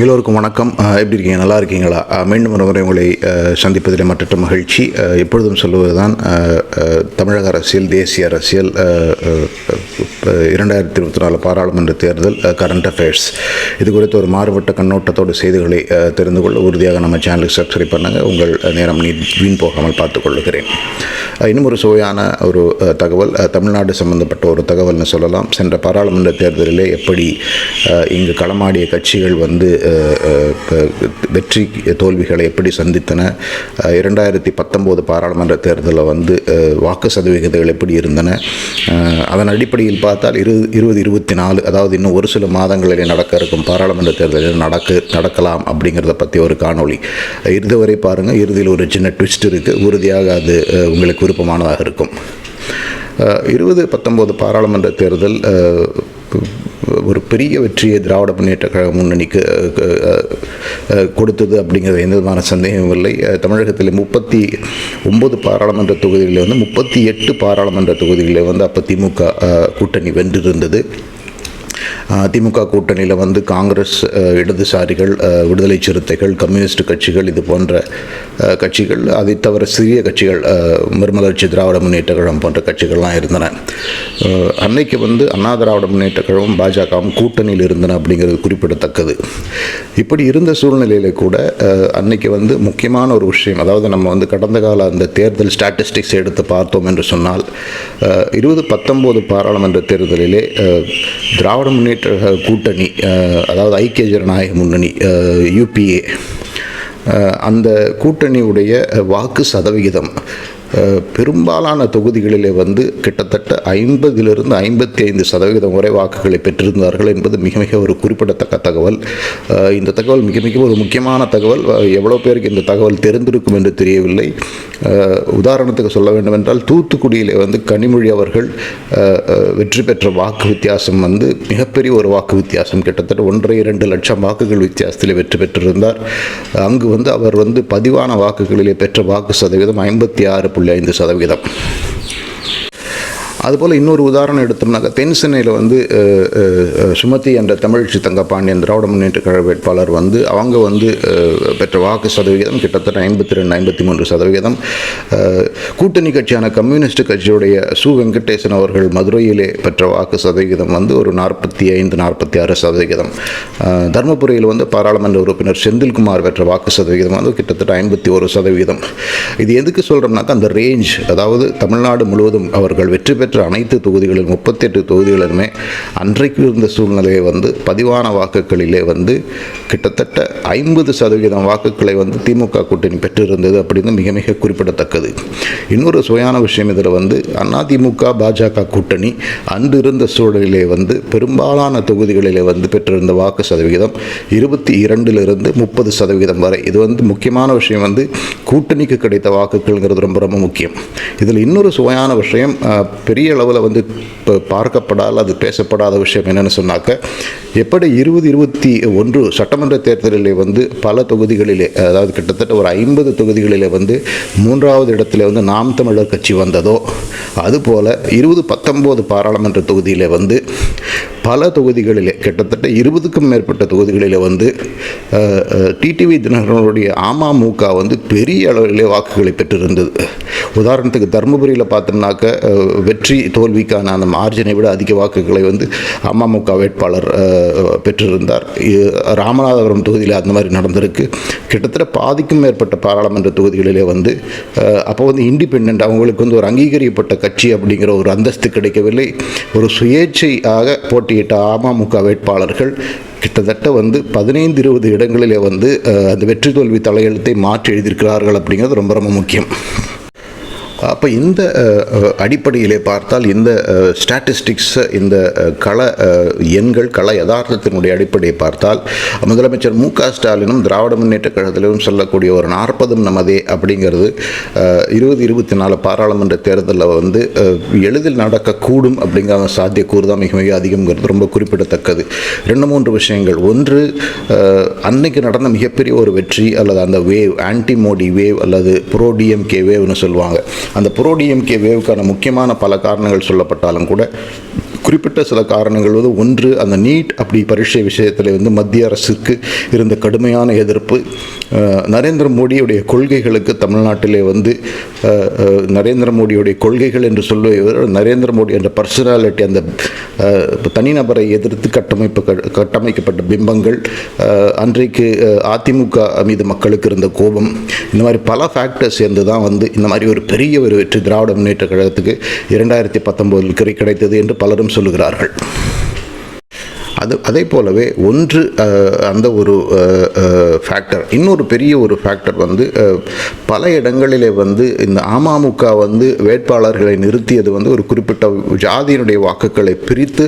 எல்லோருக்கும் வணக்கம். எப்படி இருக்கீங்க? நல்லா இருக்கீங்களா? மீண்டும் ஒரு முறை உங்களை சந்திப்பதில் மற்ற மகிழ்ச்சி. எப்பொழுதும் சொல்லுவது தான் தமிழக அரசியல் தேசிய அரசியல் இரண்டாயிரத்தி இருபத்தி நாலு பாராளுமன்ற தேர்தல் கரண்ட் அஃபேர்ஸ் இது குறித்து ஒரு மாறுபட்ட கண்ணோட்டத்தோடு செய்திகளை தெரிந்து கொள்ள உறுதியாக நம்ம சேனலுக்கு சப்ஸ்கிரைப் பண்ணுங்கள் உங்கள் நேரம் நீ வீண் போகாமல் பார்த்துக்கொள்ளுகிறேன் இன்னும் ஒரு சுவையான ஒரு தகவல் தமிழ்நாடு சம்பந்தப்பட்ட ஒரு தகவல்னு சொல்லலாம். சென்ற பாராளுமன்ற தேர்தலிலே எப்படி இங்கு களமாடிய கட்சிகள் வந்து வெற்றி தோல்விகளை எப்படி சந்தித்தன? இரண்டாயிரத்தி பத்தொம்போது பாராளுமன்ற தேர்தலில் வந்து வாக்கு சதவிகிதங்கள் எப்படி இருந்தன? அதன் அடிப்படையில் பார்த்தால் இரு இருபது இருபத்தி நாலு அதாவது இன்னும் ஒரு சில மாதங்களிலே நடக்க இருக்கும் பாராளுமன்ற தேர்தலில் நடக்க நடக்கலாம் அப்படிங்கிறத பற்றி ஒரு காணொளி. இருந்தவரை பாருங்கள் இறுதியில் ஒரு சின்ன ட்விஸ்ட் இருக்குது உறுதியாக அது உங்களுக்கு விருப்பமானதாக இருக்கும். இருபது பத்தொம்போது பாராளுமன்ற தேர்தல் ஒரு பெரிய வெற்றியை திராவிட முன்னேற்ற கழக முன்னணிக்கு கொடுத்தது அப்படிங்கிறது எந்த விதமான சந்தேகமும் இல்லை. தமிழகத்தில் முப்பத்தி ஒன்பது பாராளுமன்ற தொகுதிகளில் வந்து முப்பத்தி எட்டு பாராளுமன்ற தொகுதிகளில் வந்து அப்போ திமுக கூட்டணி வென்றிருந்தது. திமுக கூட்டணியில் வந்து காங்கிரஸ் இடதுசாரிகள் விடுதலை சிறுத்தைகள் கம்யூனிஸ்ட் கட்சிகள் இது போன்ற கட்சிகள் அதை தவிர சிறிய கட்சிகள் மறுமலர்ச்சி திராவிட முன்னேற்ற கழகம் போன்ற கட்சிகள்லாம் இருந்தன. அன்னைக்கு வந்து அண்ணா திராவிட முன்னேற்ற கழகம் பாஜகவும் கூட்டணியில் இருந்தன அப்படிங்கிறது குறிப்பிடத்தக்கது. இப்படி இருந்த சூழ்நிலையில் கூட அன்னைக்கு வந்து முக்கியமான ஒரு விஷயம் அதாவது நம்ம வந்து கடந்த கால அந்த தேர்தல் ஸ்டாட்டிஸ்டிக்ஸ் எடுத்து பார்த்தோம் என்று சொன்னால் இருபது பத்தொம்போது பாராளுமன்ற தேர்தலிலே திராவிட முன்னேற்ற கூட்டணி அதாவது ஐக்கிய ஜனநாயக முன்னணி யூபிஏ அந்த கூட்டணியுடைய வாக்கு சதவிகிதம் பெரும்பாலான தொகுதிகளிலே வந்து கிட்டத்தட்ட ஐம்பதிலிருந்து ஐம்பத்தி ஐந்து சதவிகிதம் வரை வாக்குகளை பெற்றிருந்தார்கள் என்பது மிக மிக ஒரு குறிப்பிடத்தக்க தகவல். இந்த தகவல் மிக மிக ஒரு முக்கியமான தகவல். எவ்வளோ பேருக்கு இந்த தகவல் தெரிந்திருக்கும் என்று தெரியவில்லை. உதாரணத்துக்கு சொல்ல வேண்டுமென்றால் தூத்துக்குடியிலே வந்து கனிமொழி அவர்கள் வெற்றி பெற்ற வாக்கு வித்தியாசம் வந்து மிகப்பெரிய ஒரு வாக்கு வித்தியாசம். கிட்டத்தட்ட ஒன்றரை இரண்டு லட்சம் வாக்குகள் வித்தியாசத்தில் வெற்றி பெற்றிருந்தார். அங்கு வந்து அவர் வந்து பதிவான வாக்குகளிலே பெற்ற வாக்கு சதவீதம் ஐம்பத்தி ஆறு புள்ளி ஐந்து சதவீதம் அதுபோல் இன்னொரு உதாரணம் எடுத்தோம்னாக்கா தென் சென்னையில் வந்து சுமதி என்ற தமிழ்ச்சி தங்கப்பாண்டியன் திராவிட முன்னேற்ற கழக வேட்பாளர் வந்து அவங்க வந்து பெற்ற வாக்கு சதவிகிதம் கிட்டத்தட்ட ஐம்பத்தி ரெண்டு ஐம்பத்தி மூன்று சதவிகிதம் கூட்டணி கட்சியான கம்யூனிஸ்ட் கட்சியுடைய சு. வெங்கடேசன் அவர்கள் மதுரையிலே பெற்ற வாக்கு சதவிகிதம் வந்து ஒரு நாற்பத்தி ஐந்து நாற்பத்தி ஆறு சதவிகிதம் தருமபுரியில் வந்து பாராளுமன்ற உறுப்பினர் செந்தில்குமார் பெற்ற வாக்கு சதவிகிதம் வந்து கிட்டத்தட்ட ஐம்பத்தி ஒரு சதவிகிதம். இது எதுக்கு சொல்கிறோம்னாக்கா அந்த ரேஞ்ச் அதாவது தமிழ்நாடு முழுவதும் அவர்கள் வெற்றி பெற்ற அனைத்து தொகுதிகளில் முப்பத்தெட்டு தொகுதிகளிலுமே அன்றைக்கு இருந்த சூழ்நிலையை வந்து பதிவான வாக்குகளிலே வந்து கிட்டத்தட்ட ஐம்பது சதவீதம் வாக்குகளை வந்து திமுக கூட்டணி பெற்றிருந்தது அப்படின்னு மிக மிக குறிப்பிடத்தக்கது. இன்னொரு சுவையான விஷயம் இதில் வந்து அதிமுக பாஜக கூட்டணி அன்று இருந்த சூழலிலே வந்து பெரும்பாலான தொகுதிகளிலே வந்து பெற்றிருந்த வாக்கு சதவிகிதம் இருபத்தி இரண்டிலிருந்து முப்பது சதவீதம் வரை. இது வந்து முக்கியமான விஷயம் வந்து கூட்டணிக்கு கிடைத்த வாக்குகள்ங்கிறது ரொம்ப ரொம்ப முக்கியம். இதில் இன்னொரு சுவையான விஷயம் பெரிய பெரிய அளவில் வந்து இப்போ பார்க்கப்படாத அது பேசப்படாத விஷயம் என்னென்னு சொன்னாக்க எப்படி இருபது இருபத்தி ஒன்று சட்டமன்ற தேர்தலிலே வந்து பல தொகுதிகளிலே அதாவது கிட்டத்தட்ட ஒரு ஐம்பது தொகுதிகளிலே வந்து மூன்றாவது இடத்துல வந்து நாம் தமிழர் கட்சி வந்ததோ அதுபோல் இருபது பத்தொம்போது பாராளுமன்ற தொகுதியில் வந்து பல தொகுதிகளிலே கிட்டத்தட்ட இருபதுக்கும் மேற்பட்ட தொகுதிகளில் வந்து டிடிவி தினகரனுடைய அமமுக வந்து பெரிய அளவிலே வாக்குகளை பெற்றிருந்தது. உதாரணத்துக்கு தருமபுரியில் பார்த்தோம்னாக்க வெற்றி தோல்விக்கான அந்த மார்ஜினை விட அதிக வாக்குகளை வந்து அமமுக வேட்பாளர் பெற்றிருந்தார். ராமநாதபுரம் தொகுதியில் அந்த மாதிரி நடந்திருக்கு. கிட்டத்தட்ட பாதிக்கும் மேற்பட்ட பாராளுமன்ற தொகுதிகளிலே வந்து அப்போ வந்து இண்டிபெண்ட் அவங்களுக்கு வந்து ஒரு அங்கீகரிக்கப்பட்ட கட்சி அப்படிங்கிற ஒரு அந்தஸ்து கிடைக்கவில்லை. ஒரு சுயேட்சையாக போட்டியிட்ட அமமுக வேட்பாளர்கள் கிட்டத்தட்ட வந்து பதினைந்து இருபது இடங்களிலே வந்து அந்த வெற்றி தோல்வி தலையெழுத்தை மாற்றி எழுதியிருக்கிறார்கள் அப்படிங்கிறது ரொம்ப ரொம்ப முக்கியம். அப்போ இந்த அடிப்படையிலே பார்த்தால் இந்த ஸ்டாட்டிஸ்டிக்ஸ் இந்த கள எண்கள் கள யதார்த்தத்தினுடைய அடிப்படையை பார்த்தால் முதலமைச்சர் மு க ஸ்டாலினும் திராவிட முன்னேற்ற கழகத்திலும் சொல்லக்கூடிய ஒரு நாற்பதும் நமதே அப்படிங்கிறது இருபது இருபத்தி நாலு பாராளுமன்ற தேர்தலில் வந்து எளிதில் நடக்கக்கூடும் அப்படிங்கிற சாத்திய சாத்தியக்கூறு தான் மிக மிக அதிகம்ங்கிறது ரொம்ப குறிப்பிடத்தக்கது. ரெண்டு மூன்று விஷயங்கள். ஒன்று அன்னைக்கு நடந்த மிகப்பெரிய ஒரு வெற்றி அல்லது அந்த வேவ் ஆன்டி மோடி வேவ் அல்லது ப்ரோ டிஎம்கே வேவ்னு சொல்லுவாங்க. அந்த புரோடிஎம்கே வேவுக்கான முக்கியமான பல காரணங்கள் சொல்லப்பட்டாலும் கூட குறிப்பிட்ட சில காரணங்கள் வந்து ஒன்று அந்த நீட் அப்படி பரீட்சை விஷயத்தில் வந்து மத்திய அரசுக்கு இருந்த கடுமையான எதிர்ப்பு. நரேந்திர மோடியுடைய கொள்கைகளுக்கு தமிழ்நாட்டிலே வந்து நரேந்திர மோடியுடைய கொள்கைகள் என்று சொல்லுவதை விட நரேந்திர மோடி என்ற பர்சனாலிட்டி அந்த தனிநபரை எதிர்த்து கட்டமைப்பு கட்டமைக்கப்பட்ட பிம்பங்கள் அன்றைக்கு அதிமுக மீது மக்களுக்கு இருந்த கோபம் இந்த மாதிரி பல ஃபேக்டர்ஸ் சேர்ந்து தான் வந்து இந்த மாதிரி ஒரு பெரிய ஒரு வெற்றி திராவிட முன்னேற்ற கழகத்துக்கு இரண்டாயிரத்தி பத்தொம்போதில் கிடைத்தது என்று பலரும் சொல்லுகிறார்கள். அது அதே போலவே ஒன்று அந்த ஒரு ஃபேக்டர் இன்னொரு பெரிய ஒரு ஃபேக்டர் வந்து பல இடங்களிலே வந்து இந்த அமமுக வந்து வேட்பாளர்களை நிறுத்தியது வந்து ஒரு குறிப்பிட்ட ஜாதியினுடைய வாக்குகளை பிரித்து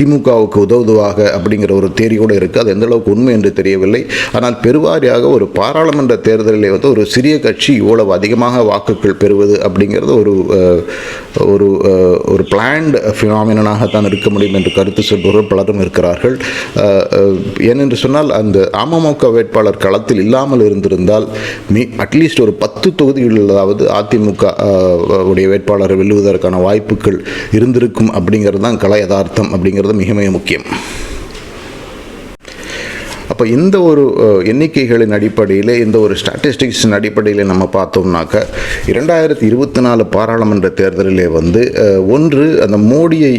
திமுகவுக்கு உதவுதுவாக அப்படிங்கிற ஒரு தேரி கூட இருக்குது அது எந்தளவுக்கு உண்மை என்று தெரியவில்லை. ஆனால் பெருவாரியாக ஒரு பாராளுமன்ற தேர்தலிலே வந்து ஒரு சிறிய கட்சி இவ்வளவு அதிகமாக வாக்குகள் பெறுவது அப்படிங்கிறது ஒரு ஒரு ஒரு பிளான்டு ஃபினாமினாகத்தான் இருக்க முடியும் என்று கருத்து சொல்பவர்கள் பலரும் இருக்கிறார் அஹ், ஏனென்று சொன்னால் அந்த அமமுக வேட்பாளர் களத்தில் இல்லாமல் இருந்திருந்தால் மீ அட்லீஸ்ட் ஒரு பத்து தொகுதிகளிலாவது அதிமுக உடைய வேட்பாளரை வெல்லுவதற்கான வாய்ப்புகள் இருந்திருக்கும் அப்படிங்கிறது தான் கலை யதார்த்தம் அப்படிங்கிறது மிக மிக முக்கியம். அப்போ இந்த ஒரு எண்ணிக்கைகளின் அடிப்படையில் இந்த ஒரு ஸ்டாட்டிஸ்டிக்ஸின் அடிப்படையில் நம்ம பார்த்தோம்னாக்க இரண்டாயிரத்தி இருபத்தி நாலு பாராளுமன்ற தேர்தலிலே வந்து ஒன்று அந்த மோடியை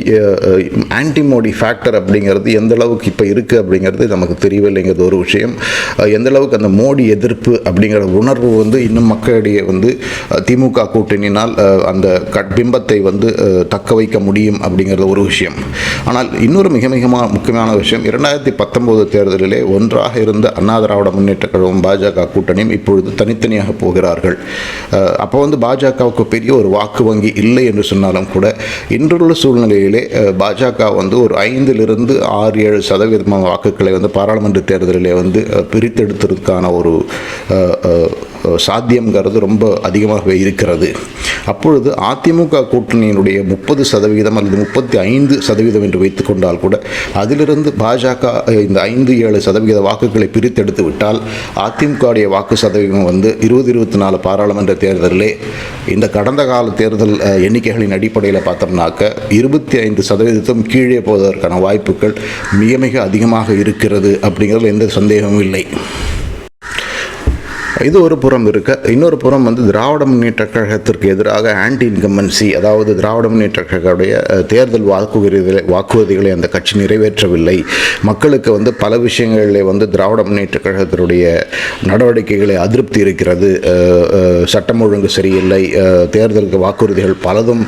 ஆன்டி மோடி ஃபேக்டர் அப்படிங்கிறது எந்த அளவுக்கு இப்போ இருக்குது அப்படிங்கிறது நமக்கு தெரியவில்லைங்கிறது ஒரு விஷயம். எந்தளவுக்கு எந்த அளவுக்கு அந்த மோடி எதிர்ப்பு அப்படிங்கிற உணர்வு வந்து இன்னும் மக்களிடையே வந்து திமுக கூட்டணியினால் அந்த கட் பிம்பத்தை வந்து தக்க வைக்க முடியும் அப்படிங்கிறது ஒரு விஷயம். ஆனால் இன்னொரு மிக மிக முக்கியமான விஷயம் இரண்டாயிரத்தி பத்தொம்போது தேர்தலிலே ஒன்றாக இருந்த அண்ணா திராவிட முன்னேற்ற கழகம் பாஜக கூட்டணியும் இப்பொழுது தனித்தனியாக போகிறார்கள். அப்போ வந்து பாஜகவுக்கு பெரிய ஒரு வாக்கு வங்கி இல்லை என்று சொன்னாலும் கூட இன்றுள்ள சூழ்நிலையிலே பாஜக வந்து ஒரு ஐந்திலிருந்து ஆறு ஏழு சதவீதமான வாக்குகளை வந்து பாராளுமன்ற தேர்தலிலே வந்து பிரித்தெடுத்ததற்கான ஒரு சாத்தியங்கிறது ரொம்ப அதிகமாகவே இருக்கிறது. அப்பொழுது அதிமுக கூட்டணியினுடைய முப்பது சதவீதம் அல்லது முப்பத்தி ஐந்து சதவீதம் என்று வைத்துக்கொண்டால் கூட அதிலிருந்து பாஜக இந்த ஐந்து ஏழு சதவீத வாக்குகளை பிரித்தெடுத்து விட்டால் அதிமுகவுடைய வாக்கு சதவீதம் வந்து இருபது இருபத்தி நாலு பாராளுமன்ற தேர்தலிலே இந்த கடந்த கால தேர்தல் எண்ணிக்கைகளின் அடிப்படையில் பார்த்தோம்னாக்க இருபத்தி ஐந்து சதவீதத்தும் கீழே போவதற்கான வாய்ப்புகள் மிக மிக அதிகமாக இருக்கிறது அப்படிங்கிறதுல எந்த சந்தேகமும் இல்லை. இது ஒரு புறம் இருக்க. இன்னொரு புறம் வந்து திராவிட முன்னேற்ற கழகத்திற்கு எதிராக ஆன்டி இன்கம்பன்சி அதாவது திராவிட முன்னேற்ற கழகத்துடைய தேர்தல் வாக்குறுதிகளை வாக்குறுதிகளை அந்த கட்சி நிறைவேற்றவில்லை. மக்களுக்கு வந்து பல விஷயங்களில் வந்து திராவிட முன்னேற்ற கழகத்தினுடைய நடவடிக்கைகளை அதிருப்தி இருக்கிறது. சட்டம் ஒழுங்கு சரியில்லை. தேர்தலுக்கு வாக்குறுதிகள் பலதும்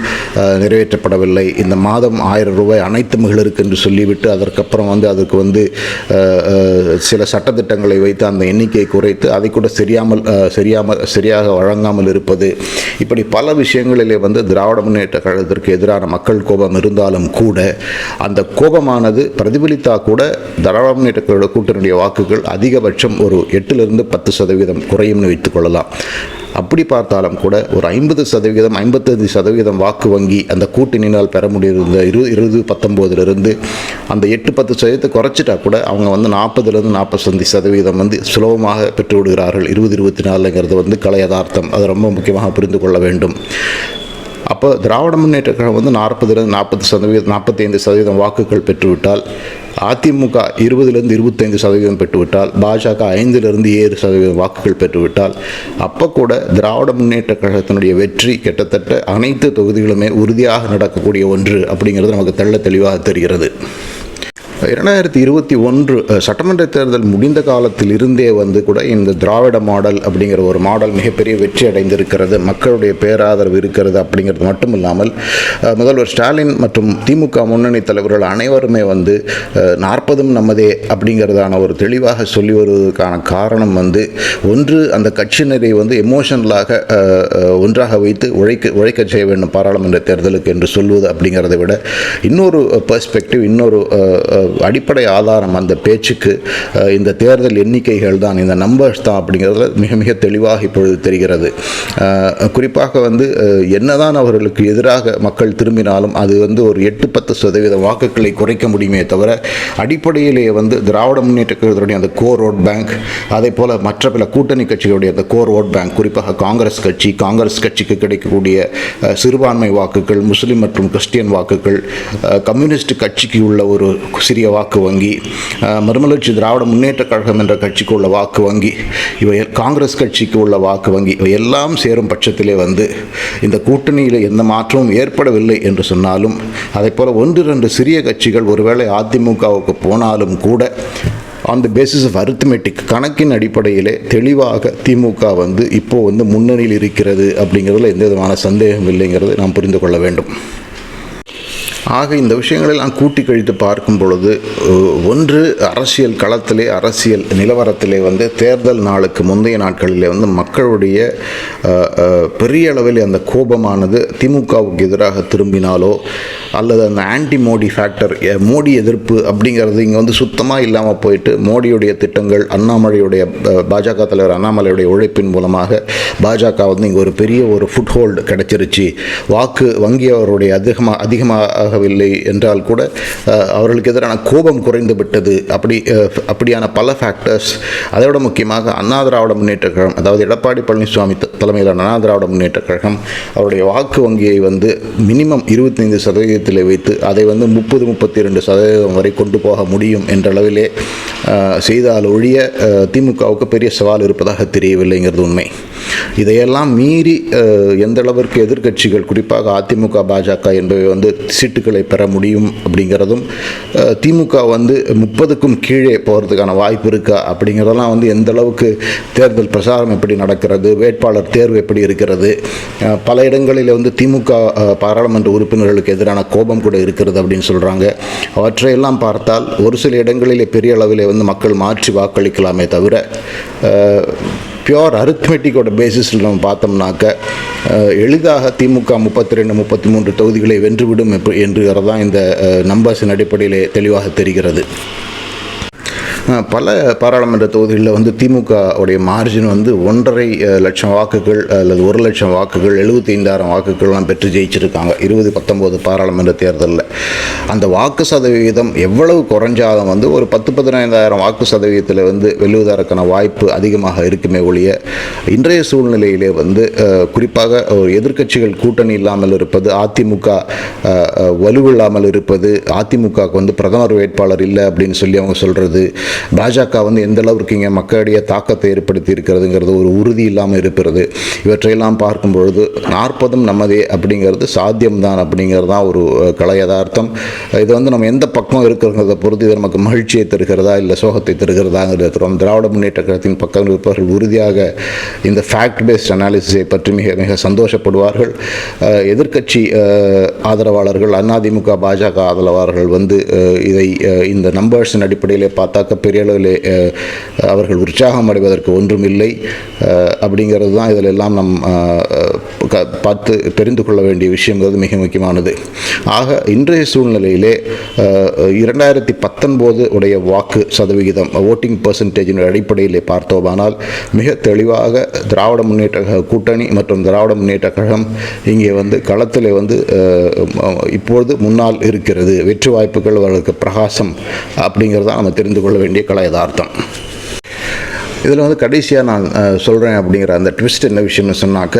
நிறைவேற்றப்படவில்லை. இந்த மாதம் ஆயிரம் ரூபாய் அனைத்து மகளிருக்கு என்று சொல்லிவிட்டு அதற்கப்புறம் வந்து அதுக்கு வந்து சில சட்டத்திட்டங்களை வைத்து அந்த எண்ணிக்கையை குறைத்து அதை கூட சரியாமல் சரியாமல் சரியாக வழங்காமல் இருப்பது. இப்படி பல விஷயங்களிலே வந்து திராவிட முன்னேற்ற கழகத்திற்கு எதிரான மக்கள் கோபம் இருந்தாலும் கூட அந்த கோபமானது பிரதிபலித்தா கூட திராவிட முன்னேற்ற கழக கூட்டணியுடைய வாக்குகள் அதிகபட்சம் ஒரு எட்டிலிருந்து பத்து சதவீதம் குறையும்னு வைத்துக்கொள்ளலாம் அப்படி பார்த்தாலும் கூட ஒரு ஐம்பது சதவீதம் ஐம்பத்தஞ்சு சதவீதம் வாக்கு வங்கி அந்த கூட்டணியினால் பெற முடியிருந்த இரு இருபது பத்தொம்போதுலேருந்து அந்த எட்டு பத்து சதவீதத்தை குறைச்சிட்டா கூட அவங்க வந்து நாற்பதுலேருந்து நாற்பத்தஞ்சு சதவீதம் வந்து சுலபமாக பெற்று விடுகிறார்கள் இருபது இருபத்தி நாலுங்கிறது வந்து கலை யதார்த்தம். அது ரொம்ப முக்கியமாக புரிந்து கொள்ள வேண்டும். அப்போ திராவிட முன்னேற்ற கழகம் வந்து நாற்பதுலேருந்து நாற்பது சதவீதம் நாற்பத்தைந்து சதவீதம் வாக்குகள் பெற்றுவிட்டால் அதிமுக இருபதுலேருந்து இருபத்தைந்து சதவீதம் பெற்றுவிட்டால் பாஜக ஐந்திலிருந்து ஏழு சதவீதம் வாக்குகள் பெற்றுவிட்டால் அப்போ கூட திராவிட முன்னேற்ற கழகத்தினுடைய வெற்றி கிட்டத்தட்ட அனைத்து தொகுதிகளுமே உறுதியாக நடக்கக்கூடிய ஒன்று அப்படிங்கிறது நமக்கு தெள்ள தெளிவாக தெரிகிறது. இரண்டாயிரத்தி இருபத்தி ஒன்று சட்டமன்ற தேர்தல் முடிந்த காலத்தில் இருந்தே வந்து கூட இந்த திராவிட மாடல் அப்படிங்கிற ஒரு மாடல் மிகப்பெரிய வெற்றி அடைந்திருக்கிறது மக்களுடைய பேராதரவு இருக்கிறது அப்படிங்கிறது மட்டும் இல்லாமல் முதல்வர் ஸ்டாலின் மற்றும் திமுக முன்னணி தலைவர்கள் அனைவருமே வந்து நாற்பதும் நமதே அப்படிங்கிறதான ஒரு தெளிவாக சொல்லி வருவதற்கான காரணம் வந்து ஒன்று அந்த கட்சியினரை வந்து எமோஷனலாக ஒன்றாக வைத்து உழைக்க உழைக்க செய்ய வேண்டும் பாராளுமன்ற தேர்தலுக்கு என்று சொல்வது அப்படிங்கிறத விட இன்னொரு பெர்ஸ்பெக்டிவ் இன்னொரு அடிப்படை ஆதாரம் அந்த பேச்சுக்கு இந்த தேர்தல் எண்ணிக்கைகள் தான் இந்த நம்பர்ஸ் தான் அப்படிங்கிறதுல மிக மிக தெளிவாக இப்பொழுது தெரிகிறது. குறிப்பாக வந்து என்னதான் அவர்களுக்கு எதிராக மக்கள் திரும்பினாலும் அது வந்து ஒரு எட்டு பத்து சதவீத வாக்குகளை குறைக்க முடியுமே தவிர அடிப்படையிலேயே வந்து திராவிட முன்னேற்றக்கழகத்துடைய அந்த கோர் ஓட் பேங்க் அதே போல் மற்ற பல கூட்டணி கட்சிகளுடைய அந்த கோர் ஓட் பேங்க் குறிப்பாக காங்கிரஸ் கட்சி காங்கிரஸ் கட்சிக்கு கிடைக்கக்கூடிய சிறுபான்மை வாக்குகள் முஸ்லீம் மற்றும் கிறிஸ்டியன் வாக்குகள் கம்யூனிஸ்ட் கட்சிக்கு உள்ள ஒரு சிறிய வாக்கு வங்கி மறுமலர்ச்சி திராவிட முன்னேற்ற கழகம் என்ற கட்சிக்கு உள்ள வாக்கு வங்கி இவை காங்கிரஸ் கட்சிக்கு உள்ள வாக்கு வங்கி இவை எல்லாம் சேரும் பட்சத்திலே வந்து இந்த கூட்டணியில் எந்த மாற்றமும் ஏற்படவில்லை என்று சொன்னாலும் அதை போல் ஒன்று ரெண்டு சிறிய கட்சிகள் ஒருவேளை அதிமுகவுக்கு போனாலும் கூட on the basis of arithmetic கணக்கின் அடிப்படையிலே தெளிவாக திமுக வந்து இப்போ வந்து முன்னணியில் இருக்கிறது அப்படிங்கிறதுல எந்த விதமான சந்தேகம் இல்லைங்கிறது நாம் புரிந்து கொள்ள வேண்டும். ஆக இந்த விஷயங்களெல்லாம் கூட்டி கழித்து பார்க்கும் பொழுது ஒன்று அரசியல் களத்திலே அரசியல் நிலவரத்திலே வந்து தேர்தல் நாளுக்கு முந்தைய நாட்களிலே வந்து மக்களுடைய பெரிய அளவில் அந்த கோபமானது திமுகவுக்கு எதிராக திரும்பினாலோ அல்லது அந்த ஆன்டி மோடி ஃபேக்டர் மோடி எதிர்ப்பு அப்படிங்கிறது இங்கே வந்து சுத்தமாக இல்லாமல் போயிட்டு மோடியுடைய திட்டங்கள் அண்ணாமலையுடைய பாஜக தலைவர் அண்ணாமலையுடைய உழைப்பின் மூலமாக பாஜக வந்து இங்கே ஒரு பெரிய ஒரு ஃபுட்ஹோல்டு கிடைச்சிருச்சு. வாக்கு வங்கி அவருடைய அதிகமாக அதிகமாகவில்லை என்றால் கூட அவர்களுக்கு எதிரான கோபம் குறைந்து விட்டது. அப்படி அப்படியான பல ஃபேக்டர்ஸ் அதோட முக்கியமாக அண்ணா திராவிட முன்னேற்ற கழகம் அதாவது எடப்பாடி பழனிசாமி தலைமையிலான அண்ணா திராவிட முன்னேற்ற கழகம் அவருடைய வாக்கு வங்கியை வந்து மினிமம் இருபத்தைந்து மையத்தில் வைத்து அதை வந்து முப்பது முப்பத்தி ரெண்டு சதவீதம் வரை கொண்டு போக முடியும் என்ற அளவிலே செய்தால் ஒழிய திமுகவுக்கு பெரிய சவால் இருப்பதாக தெரியவில்லைங்கிறது உண்மை. இதையெல்லாம் மீறி எந்த அளவிற்கு எதிர்க்கட்சிகள் குறிப்பாக அதிமுக பாஜக என்பவை வந்து சீட்டுகளை பெற முடியும் அப்படிங்கிறதும் திமுக வந்து முப்பதுக்கும் கீழே போகிறதுக்கான வாய்ப்பு இருக்கா அப்படிங்கிறதெல்லாம் வந்து எந்த அளவுக்கு தேர்தல் பிரசாரம் எப்படி நடக்கிறது வேட்பாளர் தேர்வு எப்படி இருக்கிறது பல இடங்களில் வந்து திமுக பாராளுமன்ற உறுப்பினர்களுக்கு எதிரான கோபம் கூட இருக்கிறது அப்படின்னு சொல்கிறாங்க அவற்றையெல்லாம் பார்த்தால் ஒரு சில இடங்களிலே பெரிய அளவிலே வந்து மக்கள் மாற்றி வாக்களிக்கலாமே தவிர பியோர் அரித்மெட்டிக்கோட பேசிஸில் நம்ம பார்த்தோம்னாக்க எளிதாக திமுக முப்பத்தி ரெண்டு முப்பத்தி மூன்று தொகுதிகளை வென்றுவிடும் எப்ப- என்கிறதான் இந்த நம்பர்ஸின் அடிப்படையிலே தெளிவாக தெரிகிறது. பல பாராளுமன்ற தொகுதிகளில் வந்து திமுக உடைய மார்ஜின் வந்து ஒன்றரை லட்சம் வாக்குகள் அல்லது ஒரு லட்சம் வாக்குகள் எழுபத்தி ஐந்தாயிரம் வாக்குகள்லாம் பெற்று ஜெயிச்சிருக்காங்க. இருபது பத்தொம்போது பாராளுமன்ற தேர்தலில். அந்த வாக்கு சதவீதம் எவ்வளவு குறைஞ்சாலும் வந்து ஒரு பத்து பதினைந்தாயிரம் வாக்கு சதவீதத்தில் வந்து வெல்லுவதற்கான வாய்ப்பு அதிகமாக இருக்குமே ஒழிய இன்றைய சூழ்நிலையிலே வந்து குறிப்பாக ஒரு எதிர்க்கட்சிகள் கூட்டணி இல்லாமல் இருப்பது அதிமுக வலுவில்லாமல் இருப்பது அதிமுகவுக்கு வந்து பிரதமர் வேட்பாளர் இல்லை அப்படின்னு சொல்லி அவங்க சொல்கிறது பாஜக வந்து எந்த அளவுக்கு இங்கே மக்களிடையே தாக்கத்தை ஏற்படுத்தி இருக்கிறதுங்கிறது ஒரு உறுதி இல்லாமல் இருக்கிறது. இவற்றையெல்லாம் பார்க்கும் பொழுது நாற்பதும் நமதே அப்படிங்கிறது சாத்தியம்தான் அப்படிங்கிறது தான் ஒரு அஹ், கலை யதார்த்தம். இது வந்து நம்ம எந்த பக்கம் இருக்கிறத பொறுத்து இது நமக்கு மகிழ்ச்சியை தருகிறதா இல்லை சோகத்தை தருகிறதாங்கிறது இருக்கிறோம் திராவிட முன்னேற்ற கழகத்தின் பக்கம் இருப்பவர்கள் உறுதியாக இந்த ஃபேக்ட் பேஸ்ட் அனாலிசிஸை பற்றி மிக மிக சந்தோஷப்படுவார்கள். எதிர்கட்சி எதிர்க்கட்சி ஆதரவாளர்கள் அதிமுக பாஜக ஆதரவாளர்கள் வந்து இதை இந்த நம்பர்ஸின் அடிப்படையிலே பார்த்தாக்க பெரிய அளவில் அவர்கள் உற்சாகம் அடைவதற்கு ஒன்றும் இல்லை அப்படிங்கிறது தான் இதில் எல்லாம் நம் பார்த்து தெரிந்து கொள்ள வேண்டிய விஷயங்கிறது மிக முக்கியமானது. ஆக இன்றைய சூழ்நிலையிலே இரண்டாயிரத்தி பத்தொன்பது உடைய வாக்கு சதவிகிதம் ஓட்டிங் பர்சன்டேஜின் அடிப்படையிலே பார்த்தோமானால் மிக தெளிவாக திராவிட முன்னேற்ற கூட்டணி மற்றும் திராவிட முன்னேற்ற கழகம் இங்கே வந்து களத்தில் வந்து இப்பொழுது முன்னால் இருக்கிறது. வெற்றி வாய்ப்புகள் அவர்களுக்கு பிரகாசம் அப்படிங்கிறத நம்ம தெரிந்து கொள்ள வேண்டிய கலை யதார்த்தம். இதில் வந்து கடைசியாக நான் சொல்கிறேன் அப்படிங்கிற அந்த ட்விஸ்ட் என்ன விஷயம்னு சொன்னாக்க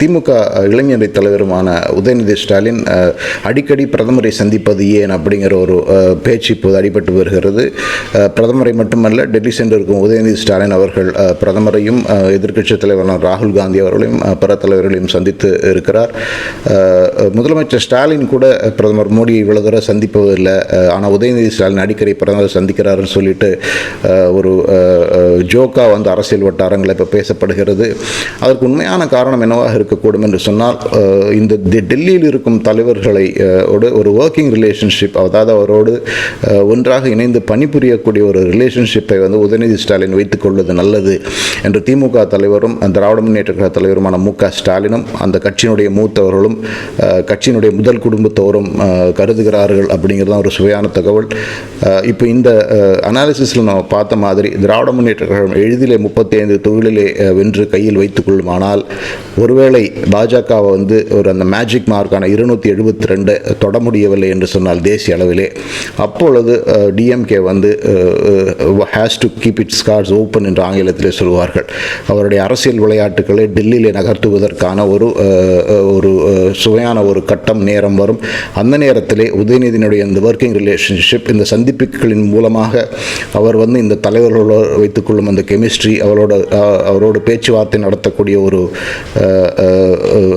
திமுக இளைஞரை தலைவருமான உதயநிதி ஸ்டாலின் அடிக்கடி பிரதமரை சந்திப்பது ஏன் அப்படிங்கிற ஒரு பேச்சு இப்போது அடிபட்டு வருகிறது. பிரதமரை மட்டுமல்ல டெல்லி சென்றிருக்கும் உதயநிதி ஸ்டாலின் அவர்கள் பிரதமரையும் எதிர்க்கட்சித் தலைவரான ராகுல் காந்தி அவர்களையும் பிற தலைவர்களையும் சந்தித்து இருக்கிறார். முதலமைச்சர் ஸ்டாலின் கூட பிரதமர் மோடியை இவ்வளவு தூரம் சந்திப்பதில்லை ஆனால் உதயநிதி ஸ்டாலின் அடிக்கடி பிரதமரை சந்திக்கிறாருன்னு சொல்லிட்டு ஒரு ஜோக்காக வந்து அரசியல் வட்டாரங்கள் இப்போ பேசப்படுகிறது. அதற்கு உண்மையான காரணம் என்னவாக இருக்கக்கூடும் என்று சொன்னால் இந்த டெல்லியில் இருக்கும் தலைவர்களை ஒரு ஒர்க்கிங் ரிலேஷன்ஷிப் அதாவது அவரோடு ஒன்றாக இணைந்து பணிபுரியக்கூடிய ஒரு ரிலேஷன்ஷிப்பை வந்து உதயநிதி ஸ்டாலின் வைத்துக் கொள்வது நல்லது என்று திமுக தலைவரும் அந்த திராவிட முன்னேற்ற கழக தலைவருமான மு க ஸ்டாலினும் அந்த கட்சியினுடைய மூத்தவர்களும் கட்சியினுடைய முதல் குடும்பத்தோரும் கருதுகிறார்கள் அப்படிங்கிறது தான் ஒரு சுவையான தகவல். இப்போ இந்த அனாலிசிஸில் நம்ம பார்த்த மாதிரி மாதிரி திராவிட முன்னேற்ற கழகம் எளிதிலே முப்பத்தி ஐந்து தொழிலிலே வென்று கையில் வைத்துக் கொள்ளுமானால் ஒருவேளை பாஜகவை வந்து ஒரு அந்த மேஜிக் மார்க்கான இருநூத்தி எழுபத்தி ரெண்டு தொட முடியவில்லை என்று சொன்னால் தேசிய அளவிலே அப்பொழுது டிஎம்கே வந்து has to keep its cards open என்று ஆங்கிலத்திலே சொல்வார்கள் அவருடைய அரசியல் விளையாட்டுகளை டெல்லியிலே நகர்த்துவதற்கான ஒரு ஒரு சுவையான ஒரு கட்டம் நேரம் வரும். அந்த நேரத்திலே உதயநிதியினுடைய இந்த ஒர்க்கிங் ரிலேஷன்ஷிப் இந்த சந்திப்புகளின் மூலமாக அவர் வந்து இந்த தலைவர் தலைவர்களோடு வைத்துக்கொள்ளும் அந்த கெமிஸ்ட்ரி அவரோட பேச்சுவார்த்தை நடத்தக்கூடிய ஒரு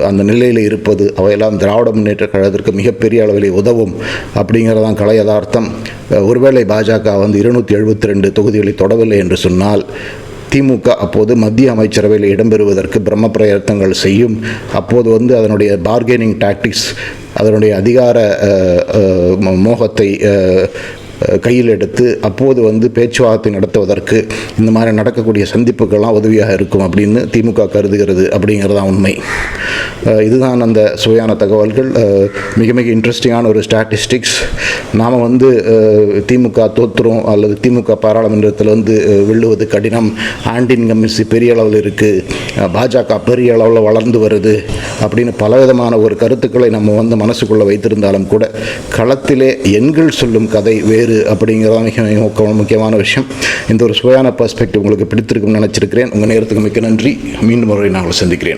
அந்த நிலையில் இருப்பது அவையெல்லாம் திராவிட முன்னேற்ற கழகத்திற்கு மிகப்பெரிய அளவில் உதவும் அப்படிங்கிறதான் கலை யதார்த்தம். ஒருவேளை பாஜக வந்து இருநூற்றி எழுபத்தி ரெண்டு தொகுதிகளை தொடவில்லை என்று சொன்னால் திமுக அப்போது மத்திய அமைச்சரவையில் இடம்பெறுவதற்கு பிரம்ம பிரயத்தனங்கள் செய்யும். அப்போது வந்து அதனுடைய பார்கெனிங் டாக்டிக்ஸ் அதனுடைய அதிகார மோ- மோகத்தை கையில் எடுத்து அப்போது வந்து பேச்சுவார்த்தை நடத்துவதற்கு இந்த மாதிரி நடக்கக்கூடிய சந்திப்புகள்லாம் உதவியாக இருக்கும் அப்படின்னு திமுக கருதுகிறது அப்படிங்கிறது தான் உண்மை இதுதான் அந்த சுவையான தகவல்கள். மிக மிக இன்ட்ரெஸ்டிங்கான ஒரு ஸ்டாட்டிஸ்டிக்ஸ் நாம் வந்து திமுக தோற்றுறோம் அல்லது திமுக பாராளுமன்றத்தில் வந்து வெல்லுவது கடினம். ஆண்டின் இன்கமிசி பெரிய அளவில் இருக்குது பாஜக பெரிய அளவில் வளர்ந்து வருது அப்படின்னு பலவிதமான ஒரு கருத்துக்களை நம்ம வந்து மனசுக்குள்ளே வைத்திருந்தாலும் கூட களத்திலே எண்கள் சொல்லும் கதை வேறு அப்படிங்கிறதா மிக மிக முக்கியமான விஷயம். இந்த ஒரு சுவையான பர்ஸ்பெக்டிவ் உங்களுக்கு பிடித்திருக்கும்னு நினச்சிருக்கிறேன். உங்கள் நேரத்துக்கு மிக்க நன்றி. மீண்டும் முறை நாங்கள் சந்திக்கிறேன்.